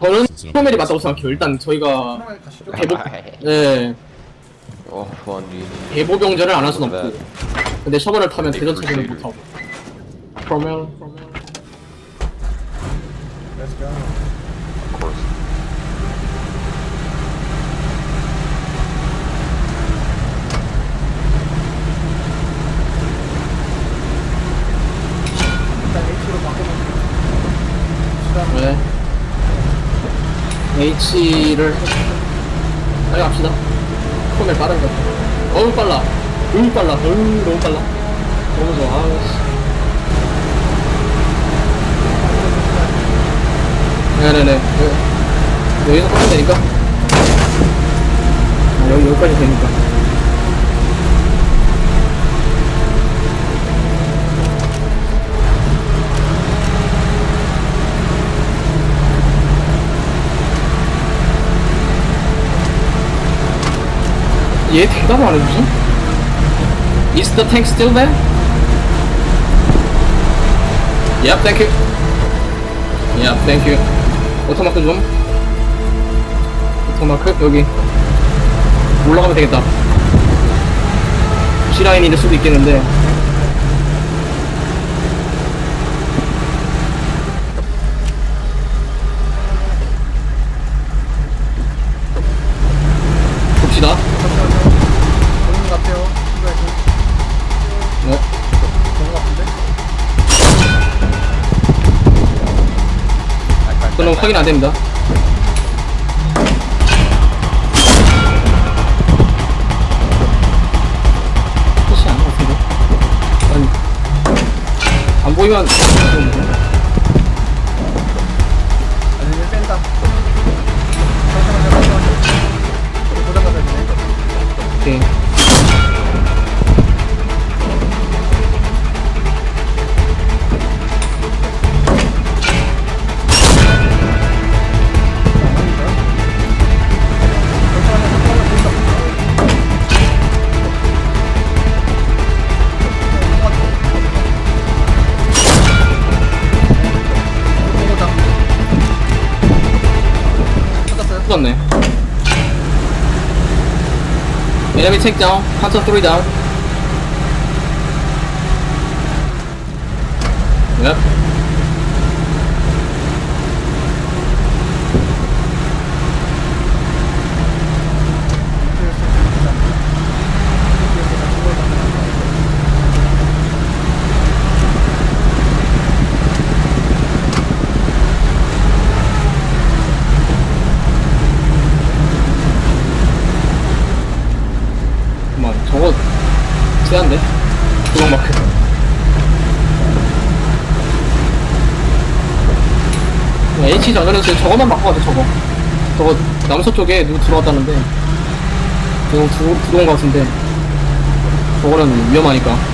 저는 소멜이 맞다고 생각해요. 일단 저희가 가시죠. 대보, 네, Oh, one really. 대보병전을 안할 수는 없고. 근데 셔버를 타면 대전차기는 못하고. 그러면, 그러면. Let's go. Of course. 일단 H로 바꿔놓고. 시간 네. H를 빨리 갑시다. 소멜 빠른 거. 어우 빨라. 너무 빨라. 어우 너무 빨라. 너무 좋아. 아우 씨. 네네네. 네. 여기서 하면 되니까. 아, 여기 여기까지 되니까. 얘 대답 안 해주지? Is the tank still there? Yep, thank you. Yep, thank you. 오토마크 좀. 오토마크 여기 올라가면 되겠다. C라인일 수도 있겠는데. 확인 안 됩니다. 같은데? 아니, 안 보이면 아니, 뺀다. 오케이. Enemy take down. Hunter three down. Yep. 잠깐만, 저거 세한데? 구멍 마크. 장전에서 저거만 바꿔가자 저거. 저거 남서 쪽에 누구 들어왔다는데. 저거 두, 들어온 것 같은데. 저거는 위험하니까.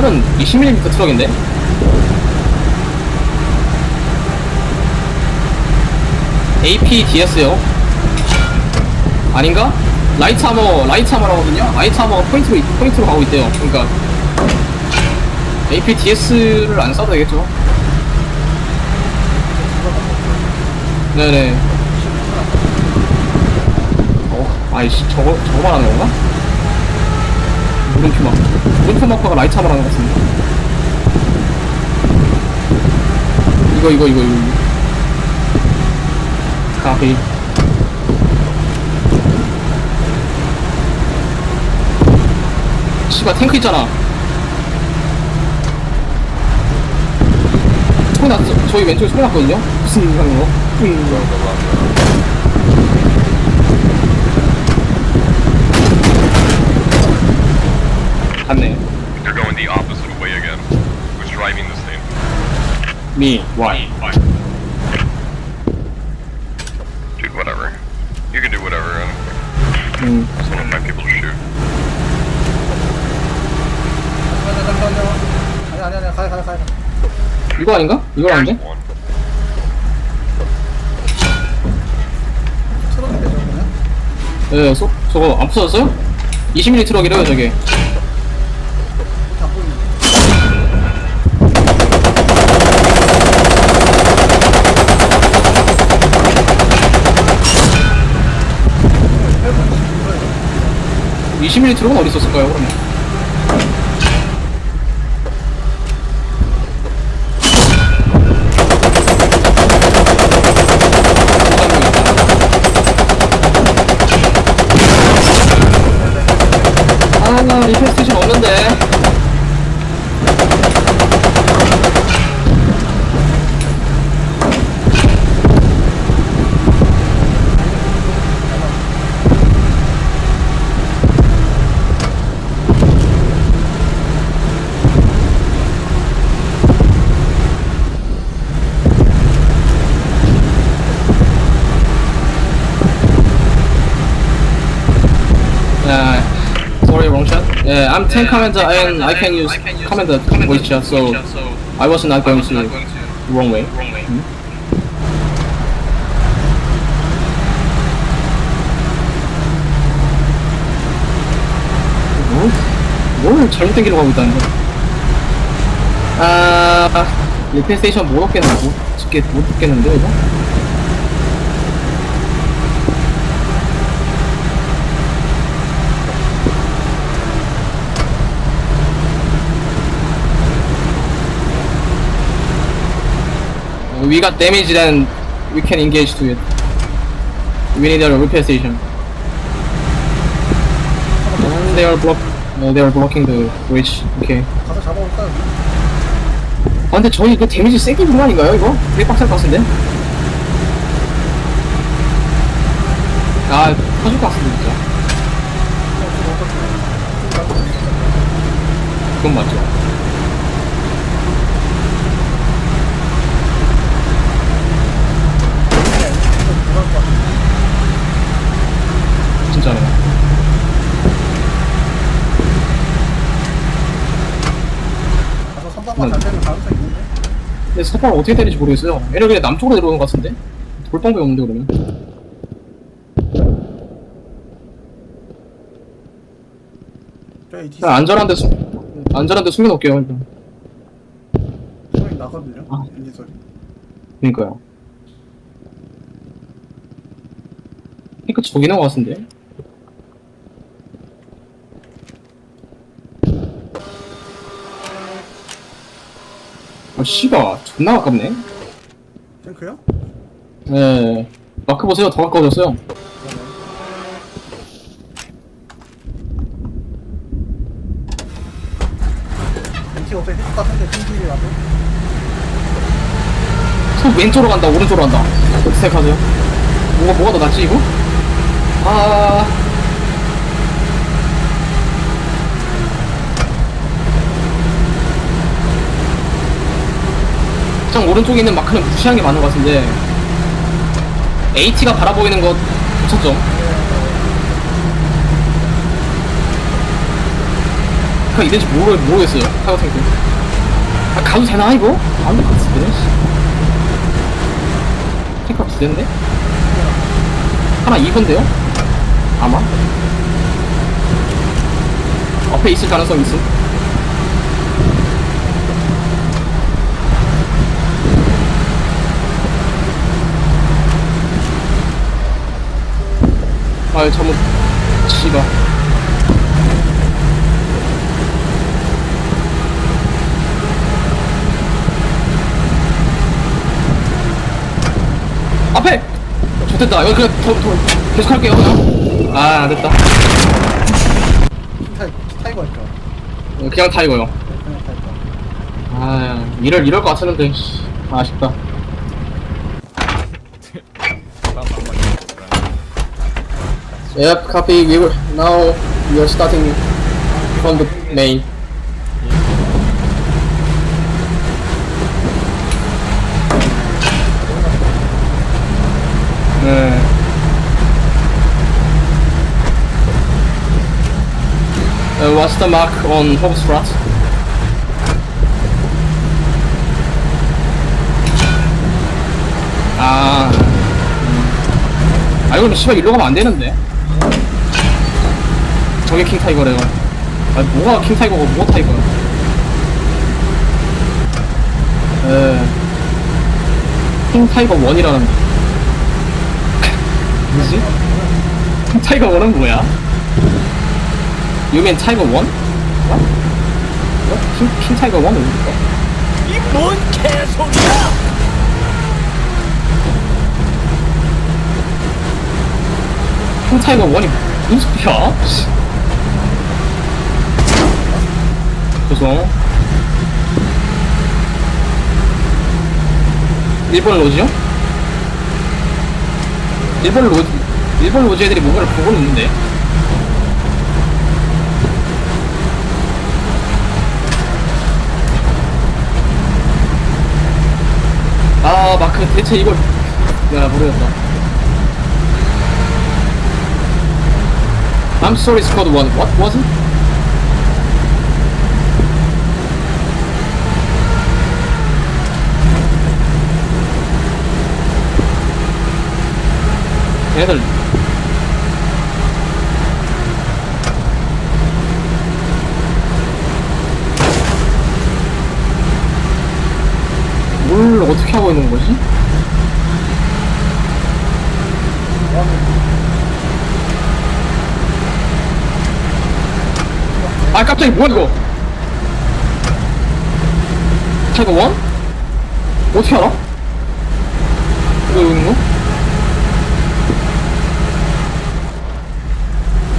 이거는 20mm 트럭인데? APDS요? 아닌가? 라이트 아머, 라이트 아머라거든요? 라이트 아머가 포인트로, 포인트로 가고 있대요. 그러니까 APDS를 안 써도 되겠죠? 네네. 어, 아이씨, 저거, 저거 말하는 건가? 물음표 물음표 마크가 라이트 아머라는 것 같은데. 이거, 이거, 이거, 이거. 카페. 씨발, 탱크 있잖아. 소리 났어. 저희 왼쪽에 소리 났거든요? 무슨 이상한 거? 뿡. 갔네. They're going the opposite way again. driving this thing? Me, why? Dude, whatever. You can do whatever. I don't care. 음, Just want find people to shoot. 아니 아니 아니 가요 가요 가요 이거 아닌가? 이거 아닌데? There's one. 트럭인데 저거는 예, 소, 저거 안 부서졌어요? 20mm 트럭이래요, 저게. 21리트로는 어디 있었을까요 그러면? Uh, I'm 10 commander and I can use commander voice chat, so I was not going to wrong way. 뭘, 뭘 잘못된 길로 가고 있다는 거야? 아, 리페 스테이션 못못 짓겠, 못 얻겠는데, 이거? We got damage then we can engage to it. We need a repair station. And they are block. Uh, they are blocking the bridge. Okay. 가서 잡아올까요? 아 근데 저희 그 데미지 세게 거 아닌가요 이거? 되게 빡셀 것 같은데? 아 터질 것 같은데 진짜 그건 맞죠 진짜로 잘 되면 가능성이 있는데? 근데 서방을 어떻게 때릴지 모르겠어요. 얘를 그냥 남쪽으로 내려오는 것 같은데? 돌 방법이 없는데 그러면? 저 ATC 그냥 안전한 데 숨, 안전한 데 숨겨놓을게요 일단. 소리 나거든요? 아. 엔진 소리. 그니까요. 그니까 저기 있는 것 같은데 아 씨발 존나 가깝네. 탱크요? 네. 마크 보세요. 더 가까워졌어요. MT 같은데 손 왼쪽으로 간다. 오른쪽으로 간다. 어떻게 생각하세요? 뭐가 뭐가 더 낫지 이거? 아 가장 오른쪽에 있는 마크는 무시한 게 맞는 것 같은데 AT가 바라보이는 거 놓쳤죠? 그니까 이런지 모르, 모르겠어요 타고 탱크 아 가도 되나 이거? 안될것 같은데 탱크가 두 대인데? 하나 이건데요? 아마? 앞에 있을 가능성이 있음 아유 잘못 씨발 앞에! 좋됐다. 이거 그냥 더, 더 계속 할게요 그냥. 아 됐다. 타이, 타이거 할까 그냥 다 이거요. 그냥 타이거 아 이럴 이럴 것 같았는데 씨, 아쉽다 Yep, copy. We were now we are starting from the main. 네. Uh, what's the mark on Hobbs Rat? 아, 아 이거는 씨발 일로 가면 안 되는데. 저게 킹 타이거래요. 아 뭐가 킹 타이거고 뭐가 타이거야? 에, 킹 타이거 원이라는 뭐지? 킹 타이거 원은 뭐야? You mean 타이거 원? What? What? 킹, 킹 타이거 원은 뭐야? 이뭔 개소리야! 킹 타이거 원이 무슨 소리야? 씨. 죄송. 일본 로지요? 일본 로지, 일본 로지 애들이 뭔가를 보고 있는데. 아, 마크, 대체 이걸. 야, 모르겠다. I'm sorry, squad one. What was it? 얘들 뭘 어떻게 하고 있는 거지? 아 깜짝이 뭐야 이거 타이거 원? 어떻게 알아? 이거 여기 있는 거?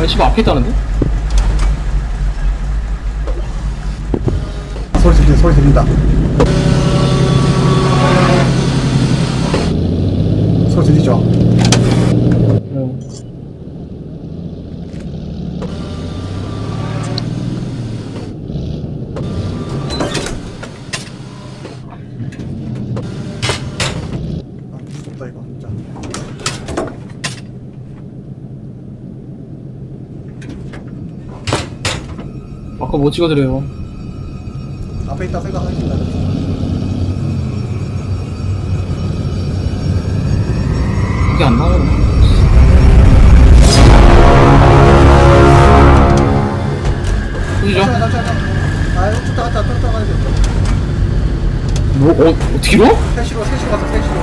아니 집 앞에 있다는데? 소리 들린다 소리 들린다 소리 들리죠? 응. 아 무섭다 이거 진짜 아까 뭐 찍어드려요? 앞에 있다 생각하겠습니다. 그게 안 나와요. 보시죠? 잠시만 잠시만. 아 이거 쫓다 갔다 쫓다 가야 돼. 뭐, 어, 뒤로? 셋시로 셋시로 가자 셋시로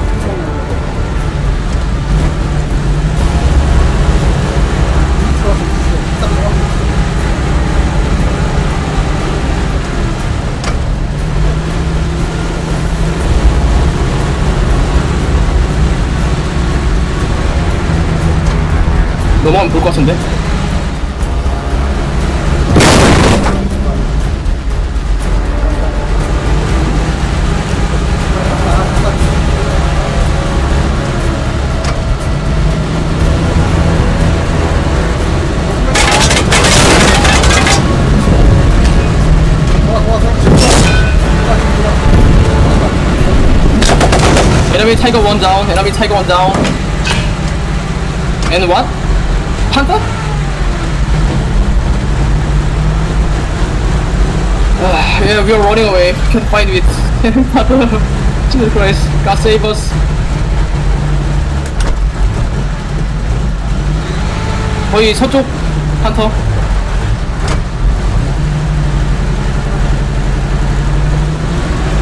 넘어가면 볼 것 같은데? Enemy Tiger one down, enemy Tiger one down. And what? Panther? Uh, yeah, we are running away. We can fight with Panther. Jesus Christ, God save us. 거의 서쪽 판터.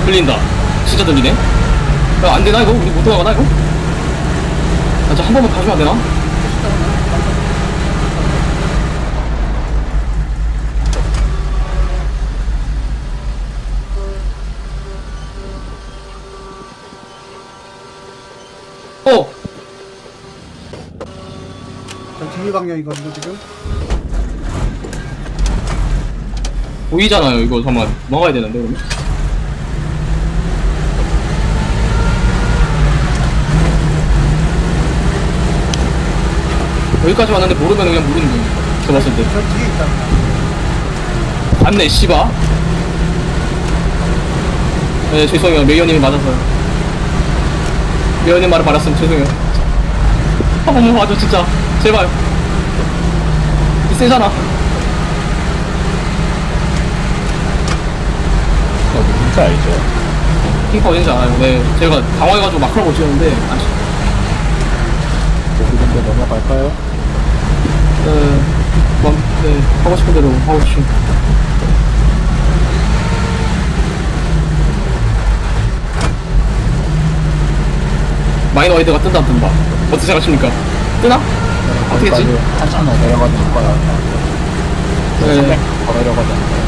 들린다. 진짜 들리네. 야, 안 되나 이거? 우리 못 들어가나 이거? 아, 저한 번만 가주면 안 되나? 저 뒤에 방향이거든요 지금? 보이잖아요 이거 잠깐만. 막아야 되는데 그러면? 여기까지 왔는데 모르면 그냥 모르는 거야 저 봤을 때. 저 뒤에 있다. 맞네 씨바. 네 죄송해요. 메이어님이 맞았어요. 메이어님 말을 받았으면 죄송해요. 한 번만 봐줘 진짜. 제발. 이 세잖아. 어, 진짜 알죠. 핑크 어딘지 알아요. 네, 제가 당황해가지고 막 하고 있었는데, 아, 씨. 뭐, 그 여기 근데 넘어갈까요? 네, 맘, 네, 하고 싶은 대로 하고 싶. 마이너 와이드가 뜬다, 뜬다. 어떻게 생각하십니까? 뜨나? 어떻겠지? 한참 더 내려가는 거야. 네. 더 내려가지 않나요?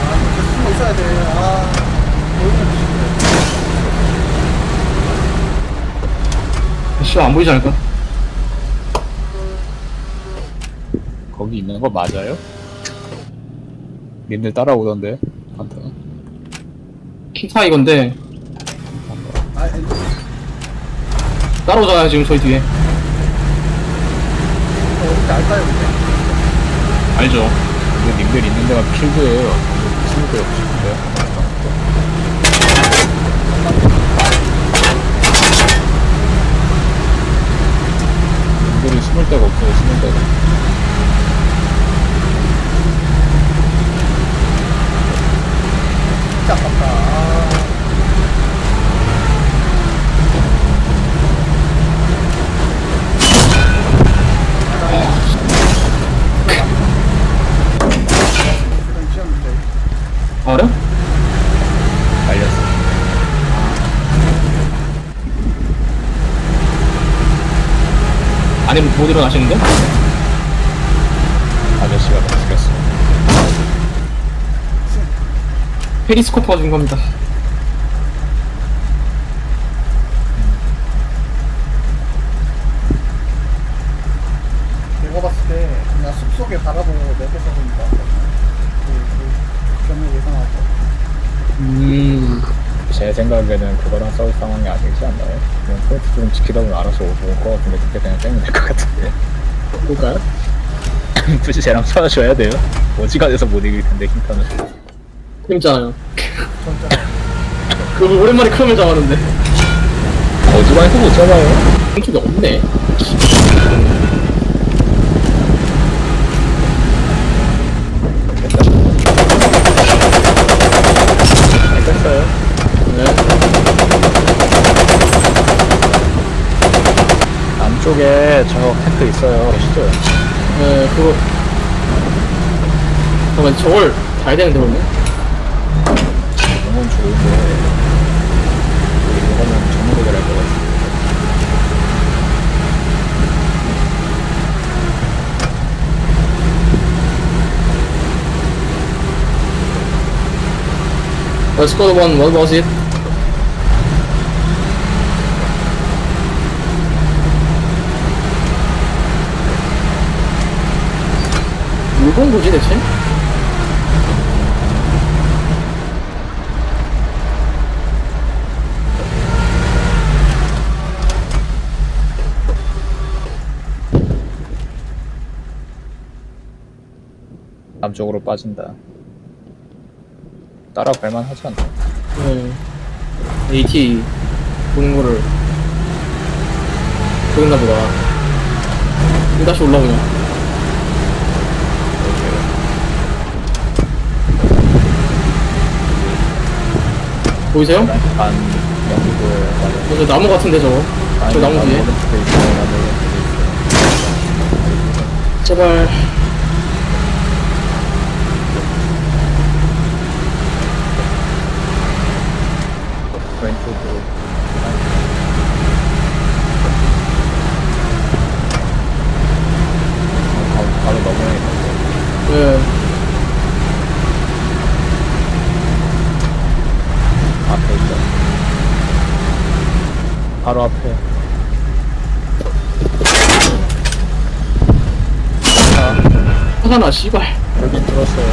아, 있어야 돼. 아, 보이면 뒤집어. 씨, 안 보이지 않을까? 거기 있는 거 맞아요? 님들 따라오던데? 킹타 이건데 아, 아니, 따라오잖아요 지금 저희 뒤에. 어딘지 알까요, 근데? 알죠. 이거 님들 있는 데가 필드예요. 숨을 데 없으신데요? 님들이 숨을 데가 없어요. 숨을 데가. 진짜 아깝다. 아, 아, 그래? 말렸어. 아니면 못 일어나시는데? 아저씨가 다 죽였어. 페리스코프가 준 겁니다. 내가 봤을 때 숲속에 바라보고 내게서 보니까 그, 그 점을 예상하고 음. 제 생각에는 그거랑 싸울 상황이 아니지 않나요? 그냥 포인트 좀 지키다 보면 알아서 올것 같은데 그때 그냥 떼면 될것 같은데 볼까요? 굳이 쟤랑 싸워줘야 돼요? 어지간해서 못 이길 텐데 킹타는 재밌잖아요. 그거 오랜만에 크롬을 잡았는데. 어지간해서 못 잡아요 공격이 없네. 알겠어요 네. 안쪽에 저 탱크 있어요 계시죠? 네, 그거. 잠깐만, 저걸 봐야 되는데, 그러면? 너무 좋은데 이거는 전문가들 할것 같아 Let's go to one, what was it? 물건 뭐지 대체? 남쪽으로 빠진다 따라갈만 하지 않나? 네. AT 거를 보였나 보다. 다시 올라오냐? 보이세요? 반 어, 저 나무 같은데 저거. 저 나무 뒤에. 제발. 왼쪽으로 바로, 바로 넘어야겠는데 네. 앞에 있죠 바로 앞에 하잖아, 씨발. 여긴 들었어요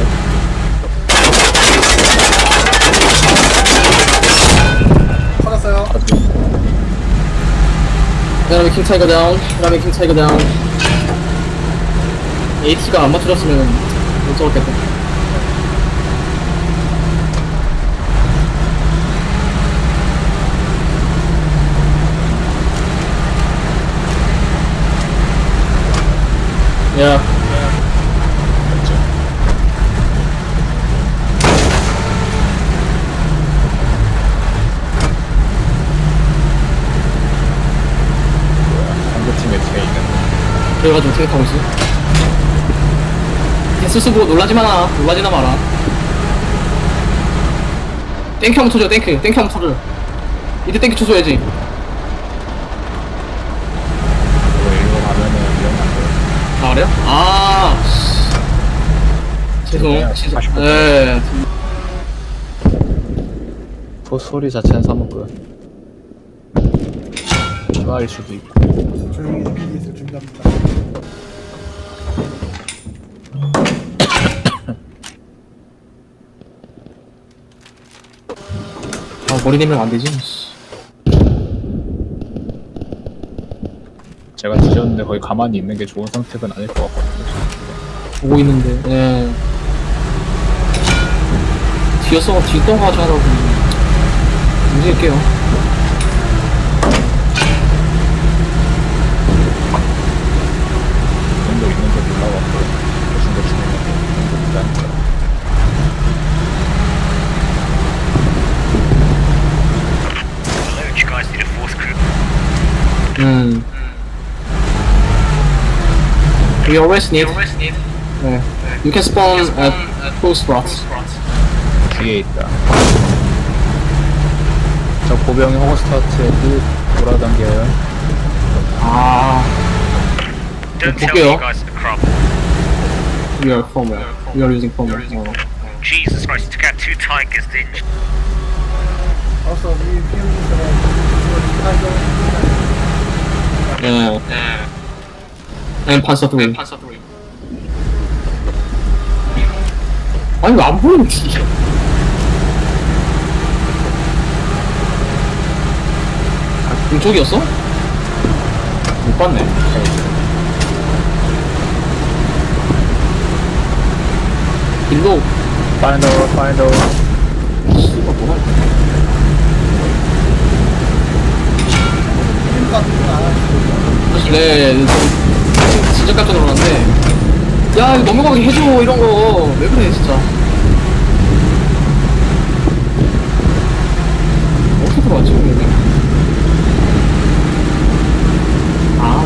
터졌어요. 그다음에 킹 타이거 다운. 그다음에 킹 타이거 다운. AT가 안 맞춰졌으면 못 잡았겠다. 야. 얘가 좀 생각하고 있어. 데스 쓰고 뭐 놀라지 마라. 놀라지나 마라. 땡큐 한번 쳐줘, 땡큐. 땡큐 한번 쳐줘. 이때 땡큐 쳐줘야지. 아. 죄송. 죄송. 예. 그 소리 자체는 사먹고요. 추가일 수도 있고. 조용히 APD에서 준비합니다. 아, 머리 내면 안 되지. 뒤졌는데 거의 가만히 있는 게 좋은 선택은 아닐 것 같거든요. 보고 있는데, 예. 뒤였어, 뒤있던 거 하자라고. 움직일게요. 정도 있는데 몰라갖고 중도 중에 정도 있다니까. Load, you guys need a fourth crew. 음. We always need. 네. You can spawn at full spots. 뒤에 있다. 저 보병이 호그스타트에 쭉 돌아다녀요. 아, Don't tell 볼게요. me you guys are the crop. we are formal. We are using formal. 어. Jesus Christ, took out two tigers, didn't you? Also, we view the 예. And Panzer 3. 아니, 왜안 보이지? 아, 그쪽이었어? 못 봤네. 일로, 파인더 파인더 씨발, 뭐라. 사실 네, 좀 진짜 깜짝 놀랐는데. 야 이거 넘어가게 해줘 이런 거. 왜 그래 진짜. 어떻게 들어왔지 여기 아.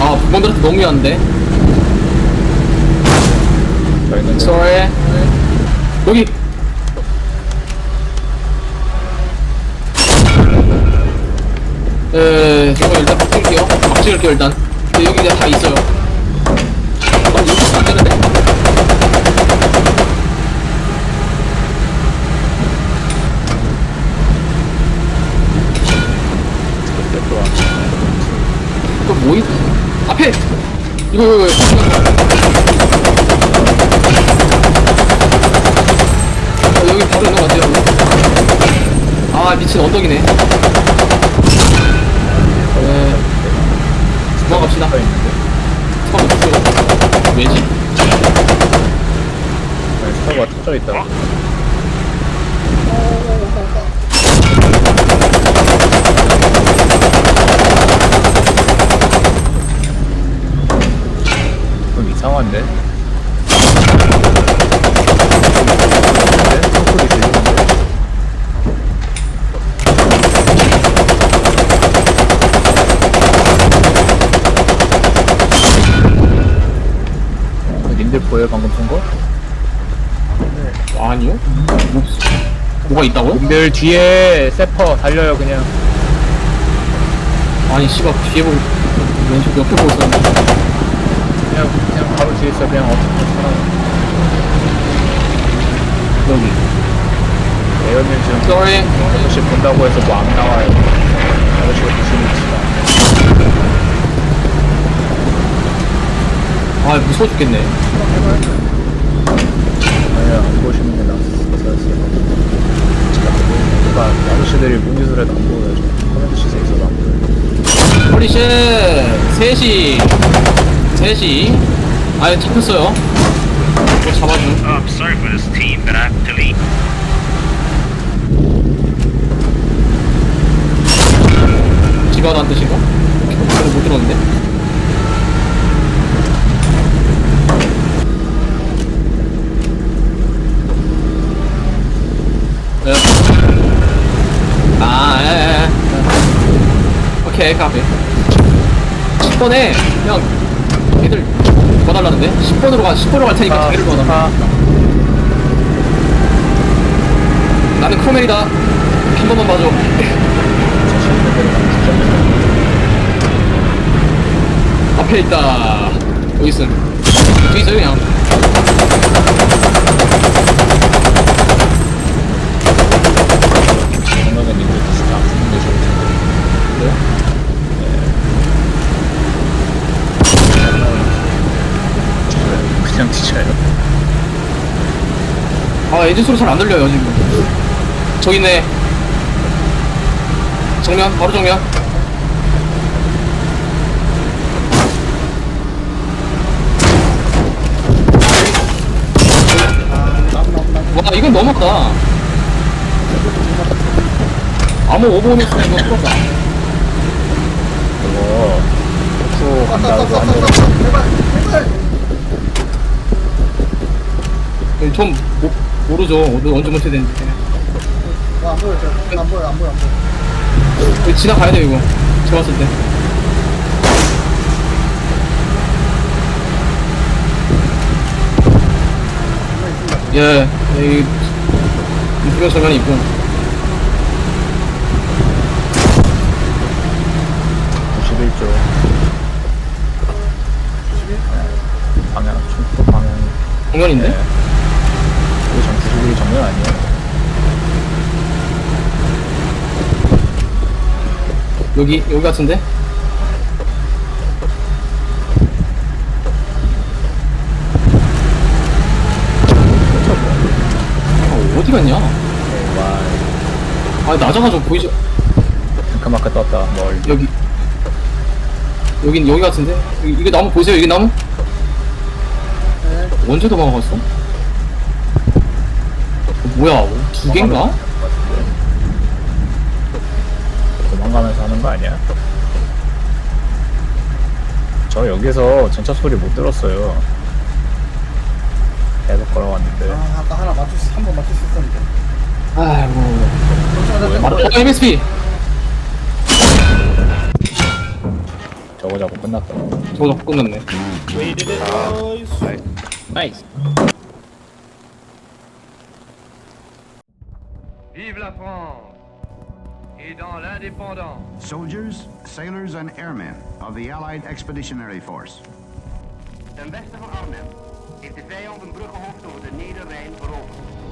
아, 부모들한테 너무 미안한데. Sorry. 여기. 에, 저거 일단 막 찍을게요. 막 찍을게요, 일단. 근데 여기 다 있어요. 아, 여기 안 되는데? 이거 뭐, 있... 앞에! 이거, 이거, 이거. 어, 여기 바로 있는 것 같아요. 여기. 아, 미친 언덕이네. 네. 도망갑시다. 서 있는데 처음 없죠. 왜지? 스타가 터져 있다. 좀 이상한데? 네? 소리 들리는데? 어, 님들 보여요 방금 본 거? 아니요? 뭐, 뭐가 있다고요? 님들 뒤에 세퍼 달려요 그냥 아니, 씨발, 뒤에 보고, 왼쪽 옆에 보고 있었는데. 그냥 그냥 바로 뒤에 있어 그냥 어떻게 살아 여기. 에어님 지금 Sorry. 아저씨 본다고 해서 뭐 안 나와요 아저씨가 무슨 위치다 아, 무서워 죽겠네. 아니야 안 보시는 게 그러니까 아저씨들이 안 보여요 저 커맨드 안 보여요 홀리쉣! 3시. 3시. 아니, 잡혔어요. 이거 잡아줘. I'm sorry for this team, but I have to leave. 집에 가는 뜻인가? 저는 못 들었는데. 그 앞에 10번에 그냥 애들 도와달라는데? 10번으로 가 10번으로 갈 테니까 자기를 도와달라. 나는 크로멜이다. 한 번만 봐줘. 앞에 있다. 여기 있음. 뒤에 있어요 그냥 생각은 님들 진짜 아픈데 좋을 텐데. 네. 그냥 뒤쳐요. 아 엔진 소리 잘 안 들려요 지금 저기 있네 정면 바로 정면 와 이건 너무하다 아무 오버오면 쓰는 거 풀었다 왔다 왔다 간다고 하는 제발 제발 전 모, 모르죠. 어디- 언제 못해야 되는지. 와, 안 보여 저 안 보여 안 보여 안 보여. 지나가야 돼 이거. 제가 봤을 때. 예, 여기 인프가 정면이 있고. 91조. 방향, 충북 방향. 정면인데? 네. 이거 전 91이 정면 아니에요? 여기 여기 같은데? 아, 어디 갔냐? 네, 와, 아 낮아가지고 보이지 탱크마크 떴다. 뭘. 여기 여긴 여기 같은데? 여기, 이게 나무 보이세요? 여기 나무? 네 언제 도망갔어? 어, 뭐야 두 개인가? 도망가면서 하는 거 아니야? 저 여기서 전차 소리 못 들었어요. 계속 걸어왔는데. 아, 아까 하나 맞출 수, 한 번 맞출 수 있었는데. 아이고 잠시만, 어, 잠시만. MSP 저거 잡고 끝났다. 저거 잡고 끝났네 나이스 Vive la France et dans l'indépendance. Soldiers, sailors, and airmen of the Allied Expeditionary Force. Ten westen van Arnhem heeft de vijand een bruggenhoofd over de Nederrijn veroverd.